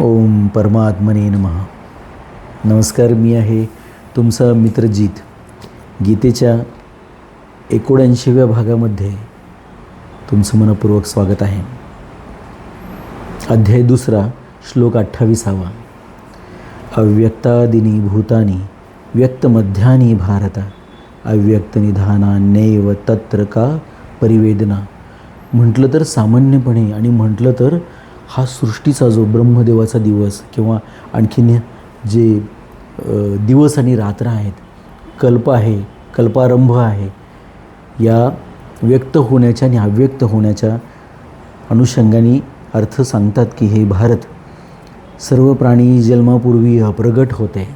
ओम परमात्मने नमः. नमस्कार मी आहे तुमचा मित्रजीत गीतेच्या एकोणऐंशीव्या भागामध्ये तुमचं मनपूर्वक स्वागत आहे. अध्याय दुसरा श्लोक अठ्ठावीसावा. अव्यक्तादिनी भूतानी व्यक्तमध्यानी भारत. अव्यक्तनिधानान्यैव तत्र का परिवेदना. म्हटलं तर सामान्यपणे आणि म्हटलं तर हा सृष्टीचा जो ब्रह्मदेवाचा दिवस किंवा आणखीन जे दिवस आणि रात्र आहेत कल्प आहे कल्पारंभ आहे या व्यक्त होण्याच्या आणि अव्यक्त होण्याच्या अनुषंगाने अर्थ सांगतात की हे भारत सर्व प्राणी जन्मापूर्वी अप्रगट होते.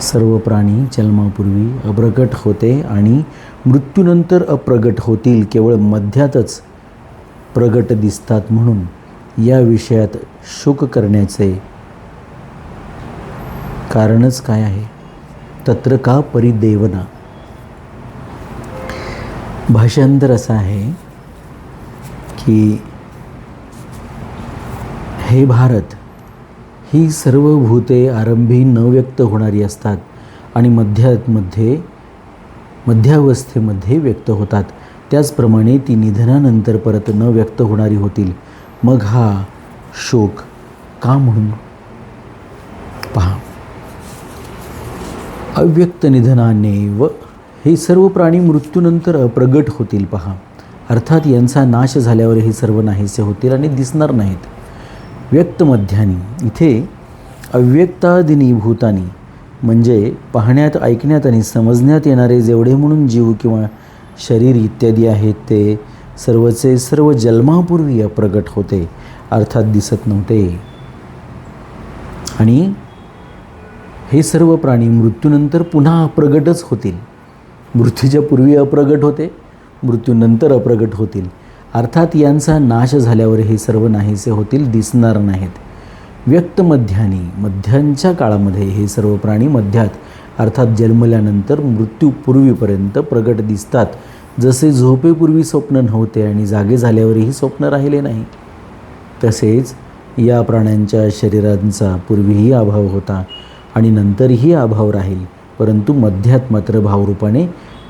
सर्व प्राणी जन्मापूर्वी अप्रगट होते आणि मृत्यूनंतर अप्रगट होतील केवळ मध्यातच प्रगट दिसतात म्हणून या विषयात शोक करण्याचे कारणच काय आहे? तत्र का परिदेवना? भाषांतर असं आहे की हे भारत ही सर्व भूते आरंभी न व्यक्त होणारी असतात आणि मध्यामध्ये मध्यावस्थेमध्ये व्यक्त होतात. त्याचप्रमाणे ती निधनानंतर परत न व्यक्त होणारी होतील. मग हा शोक का म्हणून? पहा. अव्यक्त निधनाने व हे सर्व प्राणी मृत्यूनंतर अप्रगट होतील पहा. अर्थात यांचा नाश झाल्यावर हे सर्व नाहीसे होतील आणि दिसणार नाहीत. व्यक्तमध्यानी इथे अव्यक्तादिनी भूतानी. म्हणजे पाहण्यात ऐकण्यात आणि समजण्यात येणारे जेवढे म्हणून जीव किंवा शरीर इत्यादी आहेत ते सर्वचे सर्व जन्मापूर्वी अप्रगट होते अर्थात दिसत नव्हते. आणि हे सर्व प्राणी मृत्यूनंतर पुन्हा अप्रगटच होतील. मृत्यूच्या पूर्वी अप्रगट होते मृत्यूनंतर अप्रगट होतील. अर्थात यांचा नाश झाल्यावर हे सर्व नाहीसे होतील दिसणार नाहीत. व्यक्तमध्यानी मध्यांच्या काळामध्ये हे सर्व प्राणी मध्यात अर्थात जन्मल्यानंतर मृत्यूपूर्वीपर्यंत प्रगट दिसतात. जसे झोपेपूर्वी स्वप्न नव्हते आणि जागे झाल्यावरही स्वप्न राहिले नाही तसेच या प्राण्यांच्या शरीरांचा पूर्वीही अभाव होता आणि नंतरही अभाव राहील परंतु मध्यात मात्र भावरूपाने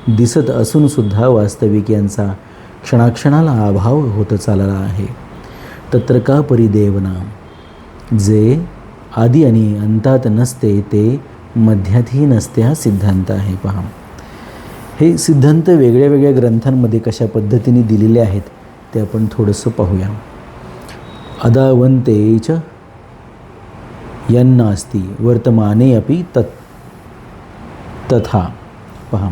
दिसत असूनसुद्धा वास्तविक यांचा क्षणाक्षणाला अभाव होत चालला आहे. तत्र का परिदेवना जे आधी आणि अंतात नसते ते मध्यातही नसते हा सिद्धांत आहे पहा. हे सिद्धांत वेगळ्या वेगळ्या ग्रंथांमध्ये कशा पद्धतीने दिलेले आहेत ते आपण थोडंसं पाहूया. अदावंते च यन्नास्ति वर्तमाने अपि तत् तथा. पहा.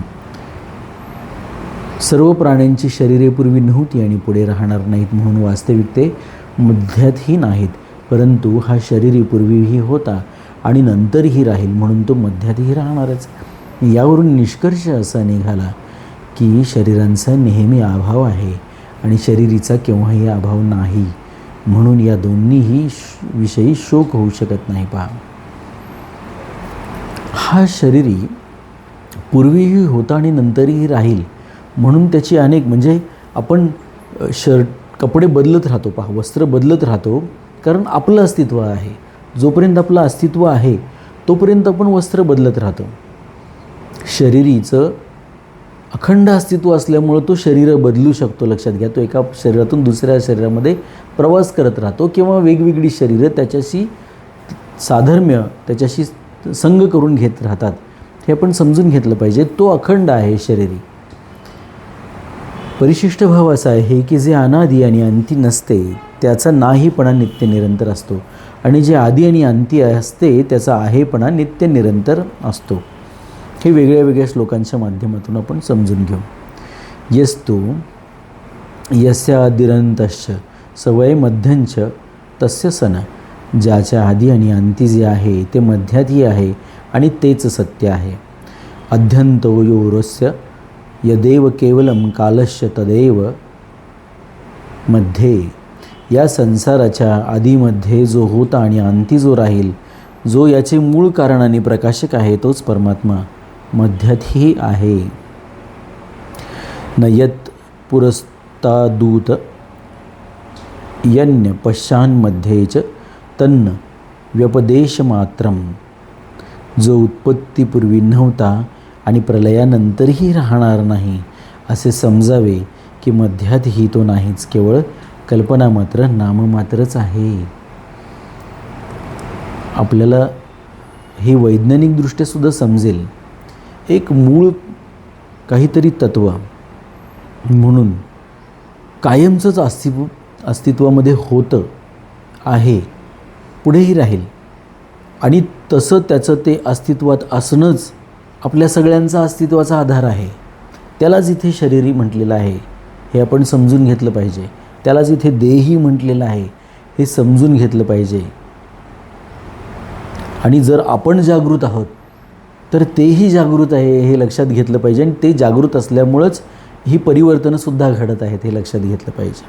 सर्व प्राण्यांची शरीरे पूर्वी नव्हती आणि पुढे राहणार नाहीत म्हणून वास्तविक ते मध्यातही नाहीत परंतु हा शरीरी पूर्वीही होता. आणि नंतरही राहील म्हणून तो मध्यातही राहणारच. यावरून निष्कर्ष असा निघाला की शरीरांचा नेहमी अभाव आहे आणि शरीरीचा केव्हाही अभाव नाही. म्हणून या दोन्हीही श- विषयी शोक होऊ शकत नाही पहा. हा शरीरी पूर्वीही होता आणि नंतरही राहील म्हणून त्याची अनेक म्हणजे आपण शर्ट कपडे बदलत राहतो पहा वस्त्र बदलत राहतो कारण आपलं अस्तित्व आहे. जोपर्यंत आपलं अस्तित्व आहे तोपर्यंत आपण वस्त्र बदलत राहतो. शरीरीचं अखंड अस्तित्व असल्यामुळं तो शरीर बदलू शकतो लक्षात घ्या. तो एका शरीरातून दुसऱ्या शरीरामध्ये प्रवास करत राहतो किंवा वेगवेगळी शरीरं त्याच्याशी साधर्म्य त्याच्याशी संग करून घेत राहतात. हे आपण समजून घेतलं पाहिजे. तो अखंड आहे शरीरी. परिशिष्ट भाव असा आहे की जे अनादी आणि अंती नसते त्याचा नाहीपणा नित्य निरंतर असतो. आणि जे आधी आणि अंती असते त्याचा आहेपणा नित्य निरंतर असतो. हे वेगळ्या वेगळ्या श्लोकांच्या माध्यमातून आपण समजून घेऊ. यस्तु यस्यादिरंतश्च सवय मध्यंच तस्य सन. ज्याच्या आधी आणि अंती जे आहे ते मध्यातही आहे आणि तेच सत्य आहे. अध्यंतो योरस्य यदेव केवलम कालश्य तदेवमध्ये. या संसाराच्या आधीमध्ये जो होता आणि अंती जो राहील जो याचे मूळ कारण आणि प्रकाशक आहे तोच परमात्मा मध्यातही आहे. नयत पुरस्तादूत यन्य पश्चान्मध्ये च तन्न व्यपदेशमात्रम. जो उत्पत्तीपूर्वी नव्हता आणि प्रलयानंतरही राहणार नाही असे समजावे की मध्यातही तो नाहीच केवळ कल्पना मात्र नाममात्रच आहे. आपल्याला हे वैज्ञानिकदृष्ट्यासुद्धा समजेल. एक मूळ काहीतरी तत्व म्हणून कायमचंच अस्तित्व अस्तित्वामध्ये होतं आहे पुढेही राहील. आणि तसं त्याचं ते अस्तित्वात असणंच आपल्या सगळ्यांचा अस्तित्वाचा आधार आहे. त्यालाच इथे शरीरी म्हटलेलं आहे. हे आपण समजून घेतलं पाहिजे. त्यालाच इथे देही म्हटलेलं आहे. हे समजून घेतलं पाहिजे. आणि जर आपण जागृत आहोत तर तेही जागृत आहे हे लक्षात घेतलं पाहिजे. आणि ते जागृत असल्यामुळंच ही परिवर्तनंसुद्धा घडत आहेत हे लक्षात घेतलं पाहिजे.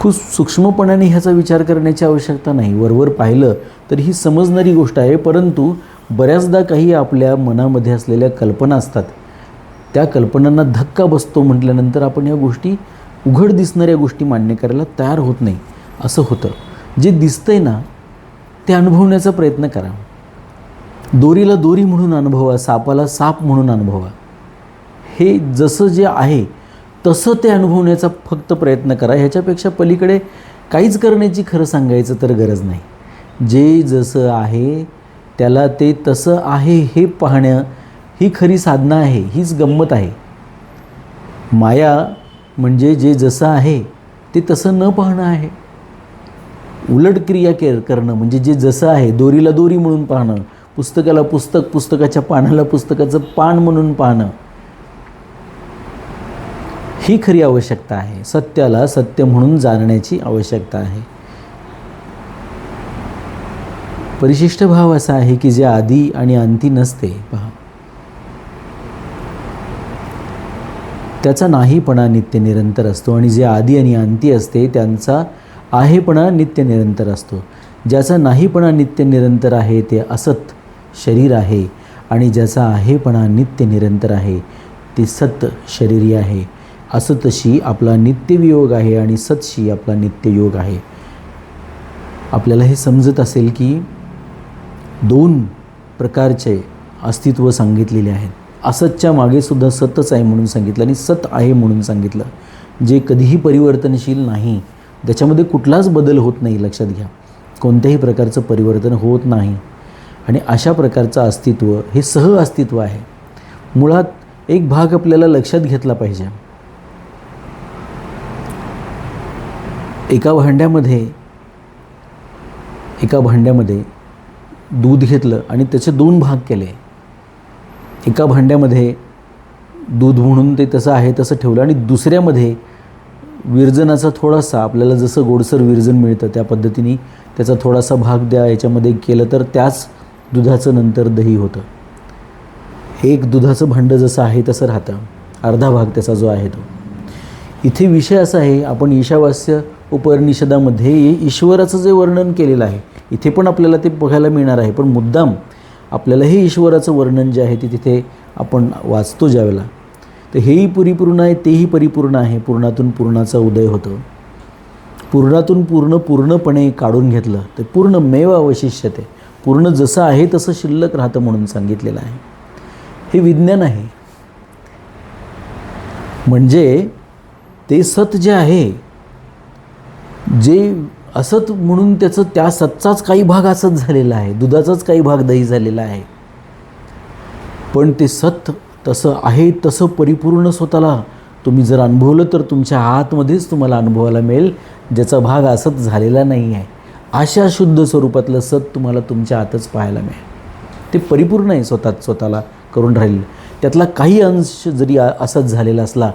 खूप सूक्ष्मपणाने ह्याचा विचार करण्याची आवश्यकता नाही. वरवर पाहिलं तर ही समजणारी गोष्ट आहे. परंतु बऱ्याचदा काही आपल्या मनामध्ये असलेल्या कल्पना असतात. त्या कल्पनांना धक्का बसतो म्हटल्यानंतर आपण या गोष्टी उघड दिसणाऱ्या गोष्टी मान्य करायला तयार होत नाही. असं होतं. जे दिसतंय ना ते अनुभवण्याचा प्रयत्न करा. दोरीला दोरी म्हणून अनुभवा सापाला साप म्हणून अनुभवा. हे जसं जे आहे तसं ते अनुभवण्याचा फक्त प्रयत्न करा. ह्याच्यापेक्षा पलीकडे काहीच करण्याची खरं सांगायचं तर गरज नाही. जे जसं आहे त्याला ते तसं आहे हे पाहणं ही खरी साधना आहे हीच गंमत आहे. माया म्हणजे जे जसं आहे ते तसं न पाहणं आहे. उलट क्रिया के करणं म्हणजे जे जसं आहे दोरीला दोरी म्हणून पाहणं पुस्तकाला पुस्तक पुस्तकाच्या पानाला पुस्तकाचं पान म्हणून पाहणं ही खरी आवश्यकता आहे. सत्याला सत्य म्हणून जाणण्याची आवश्यकता आहे. परिशिष्ट भाव असा आहे की जे आधी आणि अंती नसते. पहा. त्याचा नाहीपणा नित्य निरंतर असतो आणि जे आधी आणि अंती असते त्यांचा आहेपणा नित्य निरंतर असतो. ज्याचा नाहीपणा नित्य निरंतर आहे ते असत शरीर आहे आणि ज्याचा आहेपणा नित्य निरंतर आहे ते सत शरीरी आहे. असतशी आपला नित्यवियोग आहे आणि सतशी आपला नित्ययोग आहे. आपल्याला हे समजत असेल की दोन प्रकारचे अस्तित्व सांगितलेले आहेत. असतच्या मागेसुद्धा सतच आहे म्हणून सांगितलं आणि सत आहे म्हणून सांगितलं. जे कधीही परिवर्तनशील नाही त्याच्यामध्ये कुठलाच बदल होत नाही लक्षात घ्या. कोणत्याही प्रकारचं परिवर्तन होत नाही. आणि अशा प्रकारचं अस्तित्व हे सह अस्तित्व आहे. मुळात एक भाग आपल्याला लक्षात घेतला पाहिजे. एका भांड्यामध्ये एका भांड्यामध्ये दूध घेतलं आणि त्याचे दोन भाग केले. एका भांड्यामध्ये दूध म्हणून ते तसं आहे तसं ठेवलं आणि दुसऱ्यामध्ये विरजनाचा थोडासा आपल्याला जसं गोडसर विरजन मिळतं त्या पद्धतीने त्याचा थोडासा भाग द्या याच्यामध्ये केलं तर त्याच दुधाचं नंतर दही होतं. एक दुधाचं भांडं जसं आहे तसं राहतं. अर्धा भाग त्याचा जो आहे तो. इथे विषय असा आहे आपण ईशावास्य उपनिषदामध्ये ईश्वराचं जे वर्णन केलेलं आहे इथे पण आपल्याला ते बघायला मिळणार आहे. पण मुद्दाम आपल्याला हे ईश्वराचं वर्णन जे आहे ते तिथे आपण वाचतो ज्यावेळेला. तर हेही परिपूर्ण आहे तेही परिपूर्ण आहे. पूर्णातून पूर्णाचा उदय होतो. पूर्णातून पूर्ण पूर्णपणे काढून घेतलं तर पूर्ण मेव अवशिष्यते पूर्ण जसं आहे तसं शिल्लक राहतं म्हणून सांगितलेलं आहे. हे विज्ञान आहे. म्हणजे ते सत जे आहे जे असंच म्हणून त्याचं त्या सत्चाच काही भाग असंच झालेला आहे. दुधाचाच काही भाग दही झालेला आहे. पण ते सत तसं आहे तसं परिपूर्ण स्वतःला तुम्ही जर अनुभवलं तर तुमच्या आतमध्येच तुम्हाला अनुभवायला मिळेल. ज्याचा भाग असंच झालेला नाही आहे. अशा शुद्ध स्वरूपातलं सत तुम्हाला तुमच्या आतच पाहायला मिळेल. ते परिपूर्ण आहे स्वतः स्वतःला करून राहील त्यातला काही अंश जरी असाच झालेला असला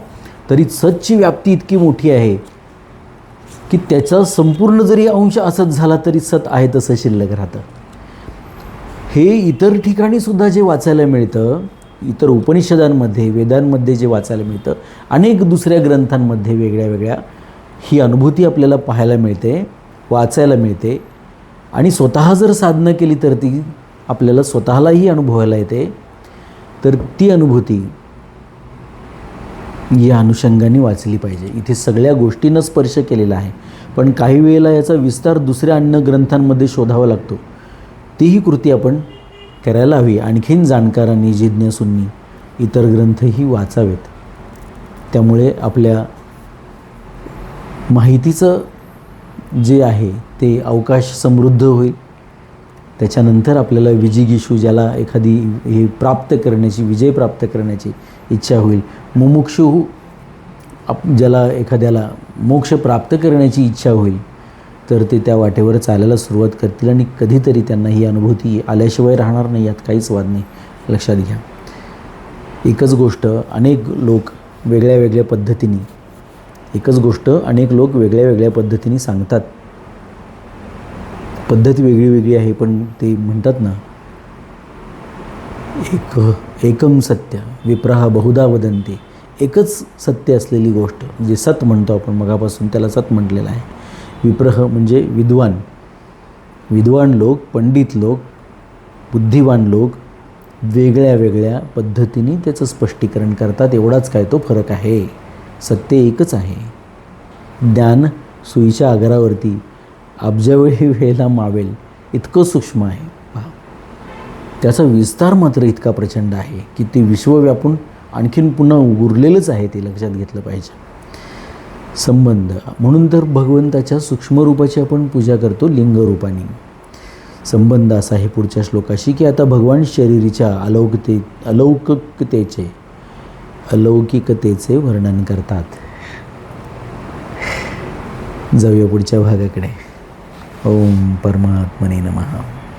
तरी सतची व्याप्ती इतकी मोठी आहे की त्याचा संपूर्ण जरी अंश असत झाला तरी सत आहे तसं शिल्लक राहतं. हे इतर ठिकाणी सुद्धा जे वाचायला मिळतं इतर उपनिषदांमध्ये वेदांमध्ये जे वाचायला मिळतं अनेक दुसऱ्या ग्रंथांमध्ये वेगळ्या वेगळ्या ही अनुभूती आपल्याला पाहायला मिळते वाचायला मिळते. आणि स्वतः जर साधना केली तर ती आपल्याला स्वतःलाही अनुभवायला येते. तर ती अनुभूती या अनुषंगाने वाचली पाहिजे. इथे सगळ्या गोष्टींना स्पर्श केलेला आहे. पण काही वेळेला याचा विस्तार दुसऱ्या अन्य ग्रंथांमध्ये शोधावा लागतो. तीही कृती आपण करायला हवी. आणखीन जाणकारांनी जिज्ञासूंनी इतर ग्रंथही वाचावेत. त्यामुळे आपल्या माहितीचं जे आहे ते अवकाश समृद्ध होईल. त्याच्यानंतर आपल्याला विजिगिषू ज्याला एखादी हे प्राप्त करण्याची विजय प्राप्त करण्याची इच्छा होईल. मुमुक्षू आप ज्याला एखाद्याला मोक्ष प्राप्त करण्याची इच्छा होईल तर ते त्या वाटेवर चालायला सुरुवात करतील आणि कधीतरी त्यांना ही अनुभूती आल्याशिवाय राहणार नाही यात काहीच वाद नाही. लक्षात घ्या. एकच गोष्ट अनेक लोक वेगळ्या वेगळ्या पद्धतीने एकच गोष्ट अनेक लोक वेगळ्या वेगळ्या पद्धतीने सांगतात. पद्धत वेगळी वेगळी आहे पण ते म्हणतात ना एक एकम सत्य विप्रहा बहुधा वदंती एकच सत्य असलेली गोष्ट जे सत म्हणतो आपण मगापासून त्याला सत म्हटलेलं आहे. विप्रह म्हणजे विद्वान. विद्वान लोक पंडित लोक बुद्धिवान लोक वेगळ्या वेगळ्या पद्धतीने त्याचं स्पष्टीकरण करतात एवढाच काय तो फरक आहे. सत्य एकच आहे. ज्ञान सुईच्या आगारावरती अब्जावेळी वेळेला मावेल इतकं सूक्ष्म आहे. पहा. त्याचा विस्तार मात्र इतका प्रचंड आहे की ते विश्व व्यापून आणखीन पुन्हा उरलेलंच आहे ते लक्षात घेतलं पाहिजे. संबंध. म्हणून तर भगवंताच्या सूक्ष्मरूपाची आपण पूजा करतो लिंगरूपाने. संबंध असा आहे पुढच्या श्लोकाशी की आता भगवान शरीरीच्या अलौकते अलौकिकतेचे अलौकिकतेचे वर्णन करतात. जाऊया पुढच्या भागाकडे. ओम परमात्मने नमः।